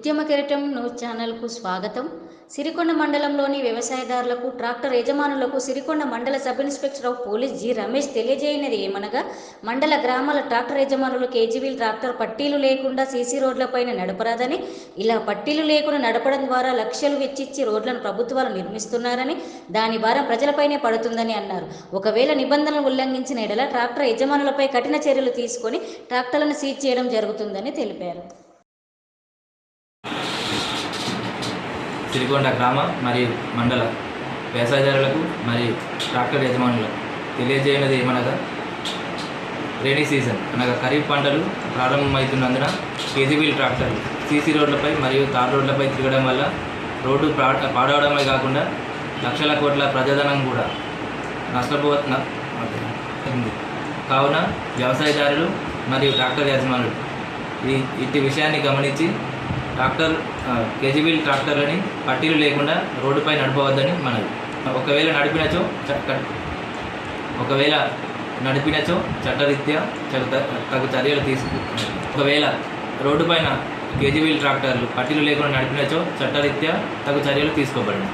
ఉద్యమ కిరటం న్యూస్ ఛానల్కు స్వాగతం. సిరికొండ మండలంలోని వ్యవసాయదారులకు ట్రాక్టర్ యజమానులకు సిరికొండ మండల sub inspector of police G. Ramesh తెలియజేయనిది ఏమనగా మండల గ్రామాల ట్రాక్టర్ యజమానులు కేజీవీల్ ట్రాక్టర్ పట్టీలు లేకుండా సీసీ రోడ్లపైన నడపరాదని ఇలా పట్టీలు లేకుండా నడపడం ద్వారా లక్షలు వెచ్చిచ్చి రోడ్లను ప్రభుత్వాలు నిర్మిస్తున్నారని దాని భారం ప్రజలపైనే పడుతుందని అన్నారు. ఒకవేళ నిబంధనలు ఉల్లంఘించిన ఎడల ట్రాక్టర్ యజమానులపై కఠిన చర్యలు తీసుకొని ట్రాక్టర్లను సీజ్ చేయడం జరుగుతుందని తెలిపారు. సిరికొండ గ్రామ మరియు మండల వ్యవసాయదారులకు మరియు ట్రాక్టర్ యజమానులకు తెలియజేయనది ఏమనగా? రైనీ సీజన్ అనగా ఖరీఫ్ పంటలు ప్రారంభమవుతున్నందున కేజీబీల్ ట్రాక్టర్లు సీసీ రోడ్లపై మరియు తార్ రోడ్లపై తిరగడం వల్ల రోడ్డు పాడవడమే కాకుండా లక్షల కోట్ల ప్రజాధనం కూడా నష్టపో ఉంది కావున వ్యవసాయదారులు మరియు ట్రాక్టర్ యజమానులు ఈ ఇట్టి విషయాన్ని గమనించి ట్రాక్టర్ కేజీబీల్ ట్రాక్టర్లని పట్టీలు లేకుండా రోడ్డుపై నడపవద్దని మనది ఒకవేళ నడిపినచో చట్ట ఒకవేళ నడిపినచో చట్టరీత్యా చట్ట- తగు చర్యలు తీసుకు ఒకవేళ రోడ్డుపైన కేజీబీల్ ట్రాక్టర్లు పట్టీలు లేకుండా నడిపినచో చట్టరీత్యా తగు చర్యలు తీసుకోబడినాయి